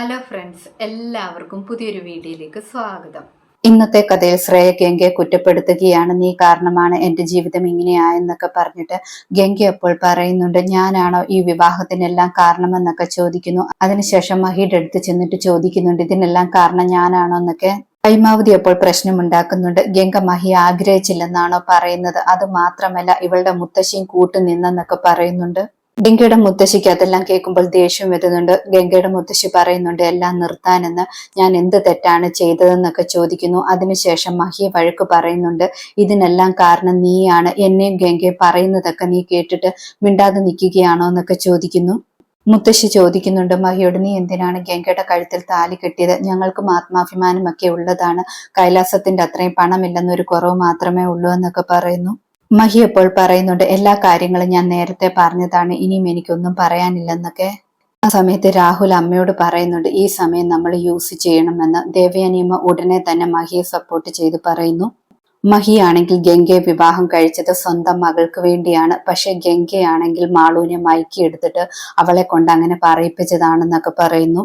Hello friends എല്ലാവർക്കും പുതിയൊരു വീഡിയോയിലേക്ക് സ്വാഗതം. ഇന്നത്തെ കഥയിൽ ശ്രേയ ഗംഗയെ കുറ്റപ്പെടുത്തുകയാണ്. നീ കാരണമാണ് എന്റെ ജീവിതം ഇങ്ങനെയായെന്നൊക്കെ പറഞ്ഞിട്ട് ഗംഗ അപ്പോൾ പറയുന്നുണ്ട് ഞാനാണോ ഈ വിവാഹത്തിനെല്ലാം കാരണമെന്നൊക്കെ ചോദിക്കുന്നു? അതിനുശേഷം മഹിയുടെ അടുത്ത് ചെന്നിട്ട് ചോദിക്കുന്നുണ്ട് ഇതിനെല്ലാം കാരണം ഞാനാണോ? എന്നൊക്കെ ഹൈമാവതി അപ്പോൾ പ്രശ്നമുണ്ടാക്കുന്നുണ്ട്. ഗംഗ മഹി ആഗ്രഹിച്ചില്ലെന്നാണോ പറയുന്നത്? അത് മാത്രമല്ല ഇവളുടെ മുത്തശ്ശിയും കൂട്ടുനിന്നെന്നൊക്കെ പറയുന്നുണ്ട്. ഗംഗയുടെ മുത്തശ്ശിക്ക് അതെല്ലാം കേൾക്കുമ്പോൾ ദേഷ്യം വരുന്നുണ്ട്. ഗംഗയുടെ മുത്തശ്ശി പറയുന്നുണ്ട് എല്ലാം നിർത്താനെന്ന്. ഞാൻ എന്ത് തെറ്റാണ് ചെയ്തതെന്നൊക്കെ ചോദിക്കുന്നു. അതിനുശേഷം മഹിയെ വഴക്ക് പറയുന്നുണ്ട് ഇതിനെല്ലാം കാരണം നീയാണ്. എന്നെയും ഗംഗയെ പറയുന്നതൊക്കെ നീ കേട്ടിട്ട് മിണ്ടാതെ നിൽക്കുകയാണോ എന്നൊക്കെ ചോദിക്കുന്നു. മുത്തശ്ശി ചോദിക്കുന്നുണ്ട് മഹിയോട് നീ എന്തിനാണ് ഗംഗയുടെ കഴുത്തിൽ താലി കെട്ടിയത്? ഞങ്ങൾക്കും ആത്മാഭിമാനമൊക്കെ ഉള്ളതാണ്. കൈലാസത്തിന്റെ അത്രയും പണമില്ലെന്നൊരു കുറവ് മാത്രമേ ഉള്ളൂ എന്നൊക്കെ പറയുന്നു. മഹി എപ്പോൾ പറയുന്നുണ്ട് എല്ലാ കാര്യങ്ങളും ഞാൻ നേരത്തെ പറഞ്ഞതാണ് ഇനിയും എനിക്കൊന്നും പറയാനില്ലെന്നൊക്കെ. ആ സമയത്ത് രാഹുൽ അമ്മയോട് പറയുന്നുണ്ട് ഈ സമയം നമ്മൾ യൂസ് ചെയ്യണമെന്ന്. ദേവയാനിയമ്മ ഉടനെ തന്നെ മഹിയെ സപ്പോർട്ട് ചെയ്ത് പറയുന്നു മഹിയാണെങ്കിൽ ഗംഗയെ വിവാഹം കഴിച്ചത് സ്വന്തം മകൾക്ക് വേണ്ടിയാണ് പക്ഷെ ഗംഗയാണെങ്കിൽ മാളൂനെ മയക്കിയെടുത്തിട്ട് അവളെ കൊണ്ട് അങ്ങനെ പറയിപ്പിച്ചതാണെന്നൊക്കെ പറയുന്നു.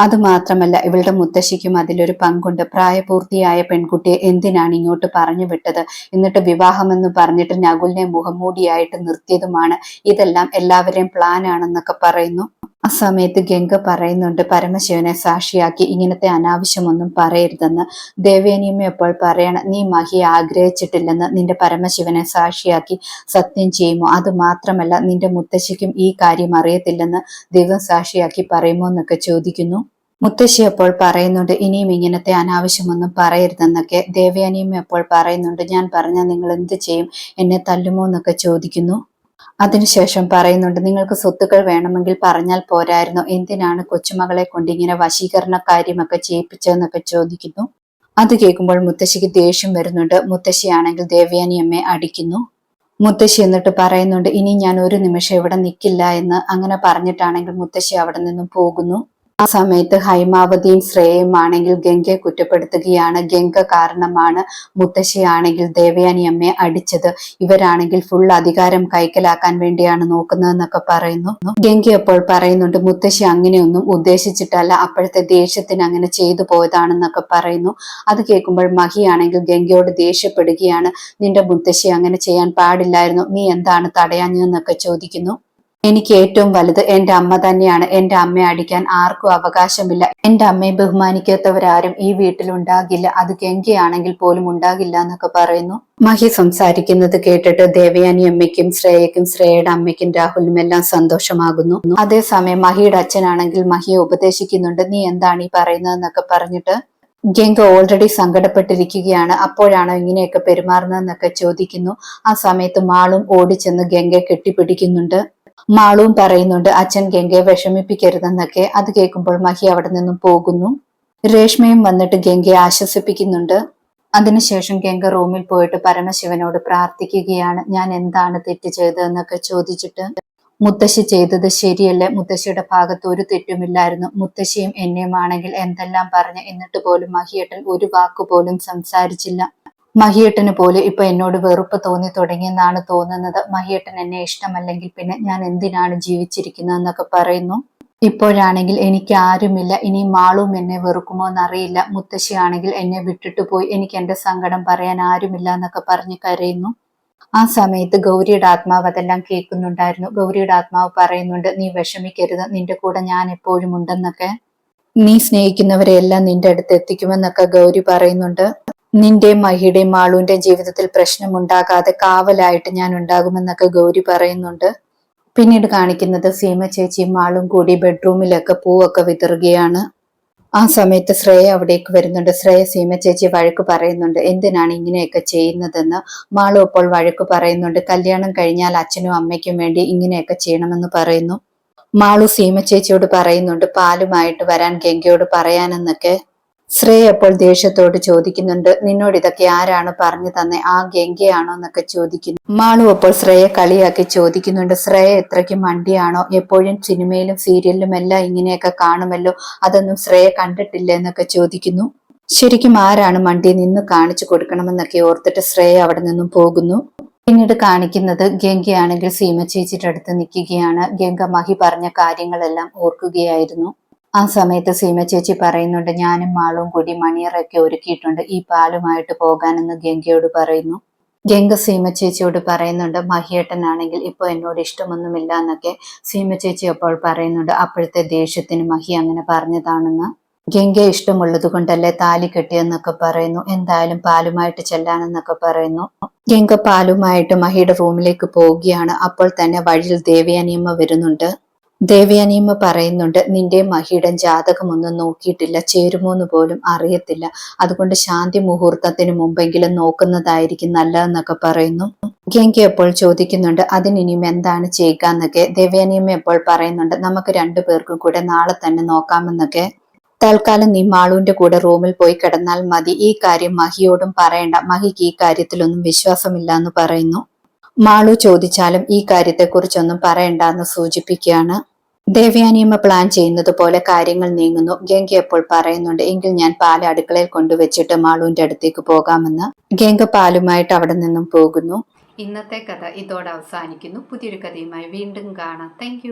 അതുമാത്രമല്ല ഇവളുടെ മുത്തശ്ശിക്കും അതിലൊരു പങ്കുണ്ട്. പ്രായപൂർത്തിയായ പെൺകുട്ടിയെ എന്തിനാണ് ഇങ്ങോട്ട് പറഞ്ഞു വിട്ടത്? എന്നിട്ട് വിവാഹമെന്ന് പറഞ്ഞിട്ട് നകുലിനെ മുഖംമൂടിയായിട്ട് നിർത്തിയതുമാണ്. ഇതെല്ലാം എല്ലാവരെയും പ്ലാൻ ആണെന്നൊക്കെ പറയുന്നു. ആ സമയത്ത് ഗംഗ പറയുന്നുണ്ട് പരമശിവനെ സാക്ഷിയാക്കി ഇങ്ങനത്തെ അനാവശ്യമൊന്നും പറയരുതെന്ന്. ദേവേനിയമ്മ എപ്പോൾ പറയണം നീ മഹി ആഗ്രഹിച്ചിട്ടില്ലെന്ന് നിന്റെ പരമശിവനെ സാക്ഷിയാക്കി സത്യം ചെയ്യുമോ? അത് മാത്രമല്ല നിന്റെ മുത്തശ്ശിക്കും ഈ കാര്യം അറിയത്തില്ലെന്ന് ദൈവം സാക്ഷിയാക്കി പറയുമോ എന്നൊക്കെ ചോദിക്കുന്നു. മുത്തശ്ശി അപ്പോൾ പറയുന്നുണ്ട് ഇനിയും ഇങ്ങനത്തെ അനാവശ്യമൊന്നും പറയരുതെന്നൊക്കെ. ദേവയാനിയമ്മ അപ്പോൾ പറയുന്നുണ്ട് ഞാൻ പറഞ്ഞാൽ നിങ്ങൾ എന്ത് ചെയ്യും? എന്നെ തല്ലുമോ? എന്നൊക്കെ ചോദിക്കുന്നു. അതിനുശേഷം പറയുന്നുണ്ട് നിങ്ങൾക്ക് സ്വത്തുക്കൾ വേണമെങ്കിൽ പറഞ്ഞാൽ പോരായിരുന്നു. എന്തിനാണ് കൊച്ചുമകളെ കൊണ്ട് ഇങ്ങനെ വശീകരണ കാര്യമൊക്കെ ചെയ്യിപ്പിച്ചതെന്നൊക്കെ ചോദിക്കുന്നു? അത് കേൾക്കുമ്പോൾ മുത്തശ്ശിക്ക് ദേഷ്യം വരുന്നുണ്ട്. മുത്തശ്ശിയാണെങ്കിൽ ദേവയാനി അമ്മയെ അടിക്കുന്നു. മുത്തശ്ശി എന്നിട്ട് പറയുന്നുണ്ട് ഇനി ഞാൻ ഒരു നിമിഷം ഇവിടെ നിൽക്കില്ല എന്ന്. അങ്ങനെ പറഞ്ഞിട്ടാണെങ്കിൽ മുത്തശ്ശി അവിടെ നിന്നും പോകുന്നു. ആ സമയത്ത് ഹൈമാവതിയും ശ്രേയയും ആണെങ്കിൽ ഗംഗയെ കുറ്റപ്പെടുത്തുകയാണ്. ഗംഗ കാരണമാണ് മുത്തശ്ശിയാണെങ്കിൽ ദേവയാനി അമ്മയെ അടിച്ചത്. ഇവരാണെങ്കിൽ ഫുൾ അധികാരം കൈക്കലാക്കാൻ വേണ്ടിയാണ് നോക്കുന്നതെന്നൊക്കെ പറയുന്നു. ഗംഗ അപ്പോൾ പറയുന്നുണ്ട് മുത്തശ്ശി അങ്ങനെയൊന്നും ഉദ്ദേശിച്ചിട്ടല്ല. അപ്പോഴത്തെ ദേഷ്യത്തിന് അങ്ങനെ ചെയ്തു പോയതാണെന്നൊക്കെ പറയുന്നു. അത് കേൾക്കുമ്പോൾ മഹിയാണെങ്കിൽ ഗംഗയോട് ദേഷ്യപ്പെടുകയാണ്. നിന്റെ മുത്തശ്ശി അങ്ങനെ ചെയ്യാൻ പാടില്ലായിരുന്നു. നീ എന്താണ് തടയാഞ്ഞതെന്നൊക്കെ ചോദിക്കുന്നു. എനിക്ക് ഏറ്റവും വലുത് എന്റെ അമ്മ തന്നെയാണ്. എന്റെ അമ്മയെ അടിക്കാൻ ആർക്കും അവകാശമില്ല. എന്റെ അമ്മയെ ബഹുമാനിക്കാത്തവരാരും ഈ വീട്ടിൽ ഉണ്ടാകില്ല. അത് ഗംഗയാണെങ്കിൽ പോലും ഉണ്ടാകില്ല എന്നൊക്കെ പറയുന്നു. മഹി സംസാരിക്കുന്നത് കേട്ടിട്ട് ദേവയാനി അമ്മയ്ക്കും ശ്രേയയ്ക്കും ശ്രേയയുടെ അമ്മയ്ക്കും രാഹുലിനും എല്ലാം സന്തോഷമാകുന്നു. അതേസമയം മഹിയുടെ അച്ഛനാണെങ്കിൽ മഹിയെ ഉപദേശിക്കുന്നുണ്ട്. നീ എന്താണ് ഈ പറയുന്നതെന്നൊക്കെ പറഞ്ഞിട്ട് ഗംഗ ഓൾറെഡി സങ്കടപ്പെട്ടിരിക്കുകയാണ്. അപ്പോഴാണോ ഇങ്ങനെയൊക്കെ പെരുമാറുന്നതെന്നൊക്കെ ചോദിക്കുന്നു. ആ സമയത്ത് മാളും ഓടിച്ചെന്ന് ഗംഗയെ കെട്ടിപ്പിടിക്കുന്നുണ്ട്. മാളുവും പറയുന്നുണ്ട് അച്ഛൻ ഗംഗയെ വിഷമിപ്പിക്കരുതെന്നൊക്കെ. അത് കേൾക്കുമ്പോൾ മഹി അവിടെ നിന്നും പോകുന്നു. രേഷ്മയും വന്നിട്ട് ഗംഗയെ ആശ്വസിപ്പിക്കുന്നുണ്ട്. അതിനുശേഷം ഗംഗ റൂമിൽ പോയിട്ട് പരമശിവനോട് പ്രാർത്ഥിക്കുകയാണ് ഞാൻ എന്താണ് തെറ്റ് ചെയ്തതെന്നൊക്കെ ചോദിച്ചിട്ട് മുത്തശ്ശി ചെയ്തത് ശരിയല്ല മുത്തശ്ശിയുടെ ഭാഗത്ത് ഒരു തെറ്റുമില്ലായിരുന്നു. മുത്തശ്ശിയും എന്നെയുമാണെങ്കിൽ എന്തെല്ലാം പറഞ്ഞ് എന്നിട്ട് പോലും മഹിയേട്ടൻ ഒരു വാക്കുപോലും സംസാരിച്ചില്ല. മഹിയേട്ടന് പോലെ ഇപ്പൊ എന്നോട് വെറുപ്പ് തോന്നി തുടങ്ങിയെന്നാണ് തോന്നുന്നത്. മഹിയേട്ടൻ എന്നെ ഇഷ്ടമല്ലെങ്കിൽ പിന്നെ ഞാൻ എന്തിനാണ് ജീവിച്ചിരിക്കുന്നത് എന്നൊക്കെ പറയുന്നു. ഇപ്പോഴാണെങ്കിൽ എനിക്ക് ആരുമില്ല. ഇനി മാളും എന്നെ വെറുക്കുമോ എന്നറിയില്ല. മുത്തശ്ശിയാണെങ്കിൽ എന്നെ വിട്ടിട്ട് പോയി. എനിക്ക് എന്റെ സങ്കടം പറയാൻ ആരുമില്ല എന്നൊക്കെ പറഞ്ഞ് കരയുന്നു. ആ സമയത്ത് ഗൗരിയുടെ ആത്മാവ് അതെല്ലാം കേൾക്കുന്നുണ്ടായിരുന്നു. ഗൗരിയുടെ ആത്മാവ് പറയുന്നുണ്ട് നീ വിഷമിക്കരുത്. നിന്റെ കൂടെ ഞാൻ എപ്പോഴും ഉണ്ടെന്നൊക്കെ. നീ സ്നേഹിക്കുന്നവരെല്ലാം നിന്റെ അടുത്ത് എത്തിക്കുമെന്നൊക്കെ ഗൗരി പറയുന്നുണ്ട്. നിന്റെ മഹിയുടെയും മാളുവിന്റെ ജീവിതത്തിൽ പ്രശ്നമുണ്ടാകാതെ കാവലായിട്ട് ഞാൻ ഉണ്ടാകുമെന്നൊക്കെ ഗൗരി പറയുന്നുണ്ട്. പിന്നീട് കാണിക്കുന്നത് സീമ ചേച്ചിയും മാളും കൂടി ബെഡ്റൂമിലൊക്കെ പൂവൊക്കെ വിതറുകയാണ്. ആ സമയത്ത് ശ്രേയ അവിടേക്ക് വരുന്നുണ്ട്. ശ്രേയ സീമ ചേച്ചി വഴക്ക് പറയുന്നുണ്ട്. എന്തിനാണ് ഇങ്ങനെയൊക്കെ ചെയ്യുന്നതെന്ന് മാളു അപ്പോൾ വഴക്ക് പറയുന്നുണ്ട്. കല്യാണം കഴിഞ്ഞാൽ അച്ഛനും അമ്മയ്ക്കും വേണ്ടി ഇങ്ങനെയൊക്കെ ചെയ്യണമെന്ന് പറയുന്നു. മാളു സീമ ചേച്ചിയോട് പറയുന്നുണ്ട്. പാലുമായിട്ട് വരാൻ ഗംഗയോട് പറയാനെന്നൊക്കെ. ശ്രേയ അപ്പോൾ ദേഷ്യത്തോട് ചോദിക്കുന്നുണ്ട് നിന്നോട് ഇതൊക്കെ ആരാണ് പറഞ്ഞു തന്നെ? ആ ഗംഗയാണോ? എന്നൊക്കെ ചോദിക്കുന്നു. മാളു അപ്പോൾ ശ്രേയെ കളിയാക്കി ചോദിക്കുന്നുണ്ട് ശ്രേയ എത്രയ്ക്ക് മണ്ടിയാണോ? എപ്പോഴും സിനിമയിലും സീരിയലിലും എല്ലാം ഇങ്ങനെയൊക്കെ കാണുമല്ലോ അതൊന്നും ശ്രേയ കണ്ടിട്ടില്ല എന്നൊക്കെ ചോദിക്കുന്നു. ശരിക്കും ആരാണ് മണ്ടി? നിന്ന് കാണിച്ചു കൊടുക്കണമെന്നൊക്കെ ഓർത്തിട്ട് ശ്രേയ അവിടെ നിന്നും പോകുന്നു. പിന്നീട് കാണിക്കുന്നത് ഗംഗയാണെങ്കിൽ സീമ ചേച്ചിയുടെ അടുത്ത് നിൽക്കുകയാണ്. ഗംഗ മഹി പറഞ്ഞ കാര്യങ്ങളെല്ലാം ഓർക്കുകയായിരുന്നു. ആ സമയത്ത് സീമ ചേച്ചി പറയുന്നുണ്ട് ഞാനും മാളും കൂടി മണിയറൊക്കെ ഒരുക്കിയിട്ടുണ്ട്. ഈ പാലുമായിട്ട് പോകാനെന്ന് ഗംഗയോട് പറയുന്നു. ഗംഗ സീമ ചേച്ചിയോട് പറയുന്നുണ്ട് മഹിയേട്ടനാണെങ്കിൽ ഇപ്പൊ എന്നോട് ഇഷ്ടമൊന്നുമില്ല എന്നൊക്കെ സീമ ചേച്ചി അപ്പോൾ പറയുന്നുണ്ട്. അപ്പോഴത്തെ ദേഷ്യത്തിന് മഹി അങ്ങനെ പറഞ്ഞതാണെന്ന്. ഗംഗ ഇഷ്ടമുള്ളത് കൊണ്ടല്ലേ താലി കെട്ടിയെന്നൊക്കെ പറയുന്നു. എന്തായാലും പാലുമായിട്ട് ചെല്ലാനെന്നൊക്കെ പറയുന്നു. ഗംഗ പാലുമായിട്ട് മഹിയുടെ റൂമിലേക്ക് പോവുകയാണ്. അപ്പോൾ തന്നെ വഴിയിൽ ദേവയാനിയമ്മ വരുന്നുണ്ട്. ദേവയാനിയമ്മ പറയുന്നുണ്ട് നിന്റെ മഹിയുടെ ജാതകമൊന്നും നോക്കിയിട്ടില്ല ചേരുമോന്ന് പോലും അറിയത്തില്ല. അതുകൊണ്ട് ശാന്തി മുഹൂർത്തത്തിന് മുമ്പെങ്കിലും നോക്കുന്നതായിരിക്കും നല്ലതെന്നൊക്കെ പറയുന്നു. ഗംഗ എപ്പോൾ ചോദിക്കുന്നുണ്ട് അതിനിനിയും എന്താണ് ചെയ്യുക എന്നൊക്കെ ദേവയാനിയമ്മ എപ്പോൾ പറയുന്നുണ്ട് നമുക്ക് രണ്ടു പേർക്കും കൂടെ നാളെ തന്നെ നോക്കാമെന്നൊക്കെ. തൽക്കാലം നീ മാളുവിന്റെ കൂടെ റൂമിൽ പോയി കിടന്നാൽ മതി. ഈ കാര്യം മഹിയോടും പറയണ്ട. മഹിക്ക് ഈ കാര്യത്തിലൊന്നും വിശ്വാസമില്ല എന്ന് പറയുന്നു. മാളു ചോദിച്ചാലും ഈ കാര്യത്തെക്കുറിച്ചൊന്നും പറയണ്ടെന്ന് സൂചിപ്പിക്കുകയാണ്. ദേവ്യാനിയമ്മ പ്ലാൻ ചെയ്യുന്നത് പോലെ കാര്യങ്ങൾ നീങ്ങുന്നു. ഗംഗ എപ്പോൾ പറയുന്നുണ്ട്? എങ്കിൽ ഞാൻ പാൽ അടുക്കളയിൽ കൊണ്ടുവച്ചിട്ട് മാളുവിന്റെ അടുത്തേക്ക് പോകാമെന്ന്. ഗംഗ പാലുമായിട്ട് അവിടെ നിന്നും പോകുന്നു. ഇന്നത്തെ കഥ ഇതോടെ അവസാനിക്കുന്നു. പുതിയൊരു കഥയുമായി വീണ്ടും കാണാം. താങ്ക്